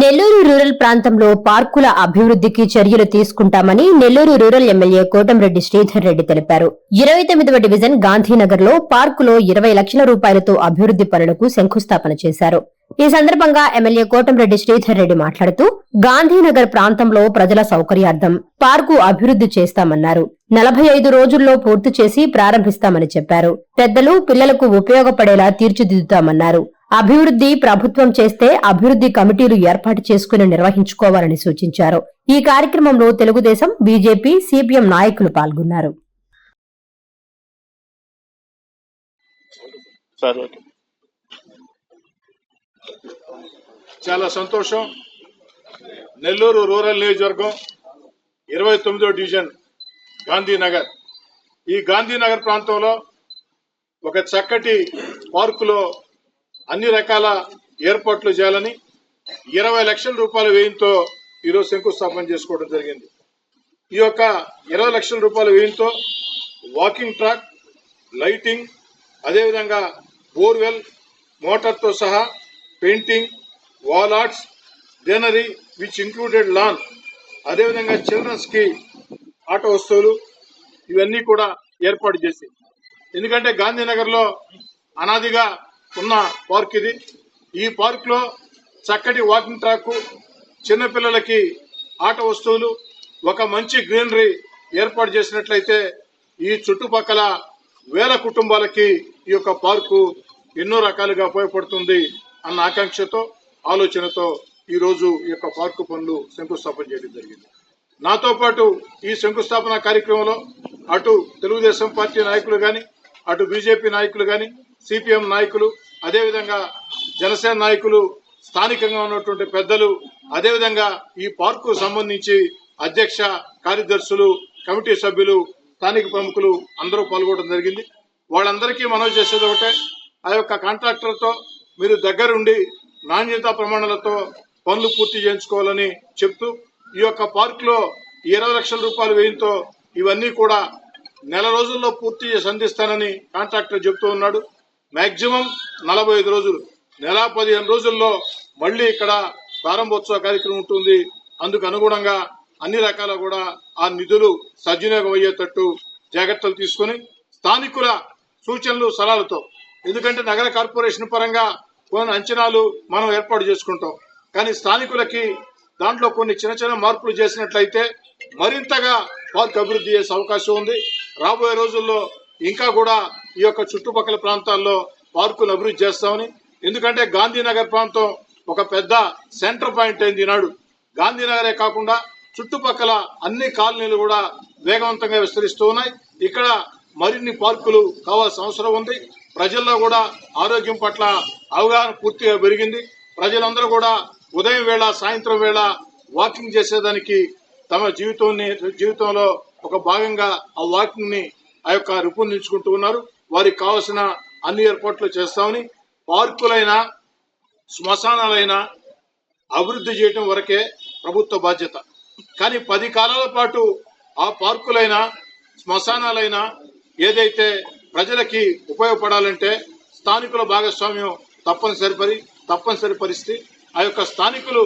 Nellore rural ప్రాంతంలో పార్కుల అభివృద్ధికి చర్యలు తీసుకుంటామని నెల్లూరు రూరల్ ఎమ్మెల్యే కోటంరెడ్డి శ్రీధర్ రెడ్డి తెలిపారు. ఇరవై తొమ్మిదవ డివిజన్ గాంధీనగర్లో పార్కులో ఇరవై లక్షల రూపాయలతో అభివృద్ధి పనులకు శంకుస్థాపన చేశారు. ఈ సందర్భంగా ఎమ్మెల్యే కోటంరెడ్డి శ్రీధర్ రెడ్డి మాట్లాడుతూ గాంధీనగర్ ప్రాంతంలో ప్రజల సౌకర్యార్థం పార్కు అభివృద్ధి చేస్తామన్నారు. నలభై ఐదు రోజుల్లో పూర్తి చేసి ప్రారంభిస్తామని చెప్పారు. పెద్దలు పిల్లలకు ఉపయోగపడేలా తీర్చిదిద్దుతామన్నారు. అభివృద్ధి ప్రభుత్వం చేస్తే అభివృద్ధి కమిటీలు ఏర్పాటు చేసుకుని నిర్వహించుకోవాలని సూచించారు. ఈ కార్యక్రమంలో తెలుగుదేశం బీజేపీ సిపిఎం నాయకులు పాల్గొన్నారు. చాలా సంతోషం. నెల్లూరు రూరల్ నియోజకవర్గం ఇరవై తొమ్మిదో డివిజన్ గాంధీనగర్. ఈ గాంధీనగర్ ప్రాంతంలో ఒక చక్కటి పార్కులో అన్ని రకాల ఏర్పాట్లు చేయాలని ఇరవై లక్షల రూపాయల వ్యయంతో ఈరోజు శంకుస్థాపన చేసుకోవడం జరిగింది. ఈ యొక్క ఇరవై లక్షల రూపాయల వ్యయంతో వాకింగ్ ట్రాక్ లైటింగ్ అదేవిధంగా బోర్వెల్ మోటార్తో సహా painting wall arts greenery which included lawn అదేవిధంగా చిల్డ్రన్స్కి ఆట వస్తువులు ఇవన్నీ కూడా ఏర్పాటు చేసి ఎందుకంటే గాంధీనగర్లో అనాదిగా ఉన్న పార్క్ ఇది. ఈ పార్క్లో చక్కటి వాకింగ్ ట్రాక్ చిన్నపిల్లలకి ఆట వస్తువులు ఒక మంచి గ్రీనరీ ఏర్పాటు చేసినట్లయితే ఈ చుట్టుపక్కల వేల కుటుంబాలకి ఈ యొక్క పార్కు ఎన్నో రకాలుగా ఉపయోగపడుతుంది అన్న ఆకాంక్షతో ఆలోచనతో ఈరోజు ఈ యొక్క పార్కు పనులు శంకుస్థాపన చేయడం జరిగింది. నాతో పాటు ఈ శంకుస్థాపన కార్యక్రమంలో అటు తెలుగుదేశం పార్టీ నాయకులు కానీ అటు బీజేపీ నాయకులు కానీ సిపిఎం నాయకులు అదేవిధంగా జనసేన నాయకులు స్థానికంగా ఉన్నటువంటి పెద్దలు అదేవిధంగా ఈ పార్కు సంబంధించి అధ్యక్ష కార్యదర్శులు కమిటీ సభ్యులు స్థానిక ప్రముఖులు అందరూ పాల్గొనడం జరిగింది. వాళ్ళందరికీ మనవి చేసేది ఒకటే ఆ యొక్క కాంట్రాక్టర్తో మీరు దగ్గరుండి నాణ్యతా ప్రమాణాలతో పనులు పూర్తి చేయించుకోవాలని చెప్తూ ఈ యొక్క పార్కులో ఇరవై లక్షల రూపాయలు వ్యయంతో ఇవన్నీ కూడా నెల రోజుల్లో పూర్తి చేసి అందిస్తానని కాంట్రాక్టర్ చెబుతూ ఉన్నాడు. మ్యాక్సిమం నలభై ఐదు రోజులు నెల పదిహేను రోజుల్లో మళ్ళీ ఇక్కడ ప్రారంభోత్సవ కార్యక్రమం ఉంటుంది. అందుకు అనుగుణంగా అన్ని రకాల కూడా ఆ నిధులు సద్వినియోగం అయ్యేటట్టు జాగ్రత్తలు తీసుకొని స్థానికుల సూచనలు సలహాలతో ఎందుకంటే నగర కార్పొరేషన్ పరంగా కొన్ని అంచనాలు మనం ఏర్పాటు చేసుకుంటాం. కానీ స్థానికులకి దాంట్లో కొన్ని చిన్న చిన్న మార్పులు చేసినట్లయితే మరింతగా పార్క్ అభివృద్ధి చేసే అవకాశం ఉంది. రాబోయే రోజుల్లో ఇంకా కూడా ఈ యొక్క చుట్టుపక్కల ప్రాంతాల్లో పార్కులు అభివృద్ధి చేస్తామని. ఎందుకంటే గాంధీనగర్ ప్రాంతం ఒక పెద్ద సెంటర్ పాయింట్ అయింది ఈనాడు. గాంధీనగరే కాకుండా చుట్టుపక్కల అన్ని కాలనీలు కూడా వేగవంతంగా విస్తరిస్తూ ఉన్నాయి. ఇక్కడ మరిన్ని పార్కులు కావాల్సిన అవసరం ఉంది. ప్రజల్లో కూడా ఆరోగ్యం పట్ల అవగాహన పూర్తిగా పెరిగింది. ప్రజలందరూ కూడా ఉదయం వేళ సాయంత్రం వేళ వాకింగ్ చేసేదానికి తమ జీవితాన్ని జీవితంలో ఒక భాగంగా ఆ వాకింగ్ని ఆ యొక్క రూపొందించుకుంటూ ఉన్నారు. వారికి కావలసిన అన్ని ఏర్పాట్లు చేస్తామని పార్కులైనా శ్మశానాలైనా అభివృద్ధి చేయటం వరకే ప్రభుత్వ బాధ్యత. కానీ పది కాలాల పాటు ఆ పార్కులైనా శ్మశానాలైనా ఏదైతే ప్రజలకి ఉపయోగపడాలంటే స్థానికుల భాగస్వామ్యం తప్పనిసరి పరి తప్పనిసరి పరిస్థితి. ఆ యొక్క స్థానికులు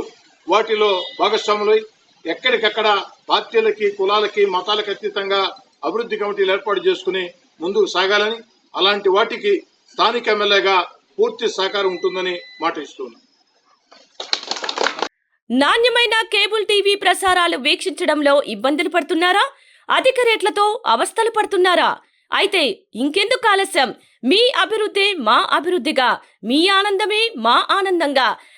వాటిలో భాగస్వాములై ఎక్కడికక్కడ పార్టీలకి కులాలకి మతాలకు అతీతంగా అభివృద్ధి కమిటీలు ఏర్పాటు చేసుకుని ముందుకు సాగాలని అలాంటి వాటికి స్థానిక ఎమ్మెల్యేగా పూర్తి సహకారం ఉంటుందని మాట ఇస్తున్నాను. నాణ్యమైన కేబుల్ టీవీ ప్రసారాలు వీక్షించడంలో ఇబ్బందులు పడుతున్నారా? అధిక రేట్లతో అవస్థలు పడుతున్నారా? అయితే ఇంకెందుకు ఆలస్యం? మీ అభివృద్ధి మా అభివృద్ధిగా మీ ఆనందమే మా ఆనందంగా.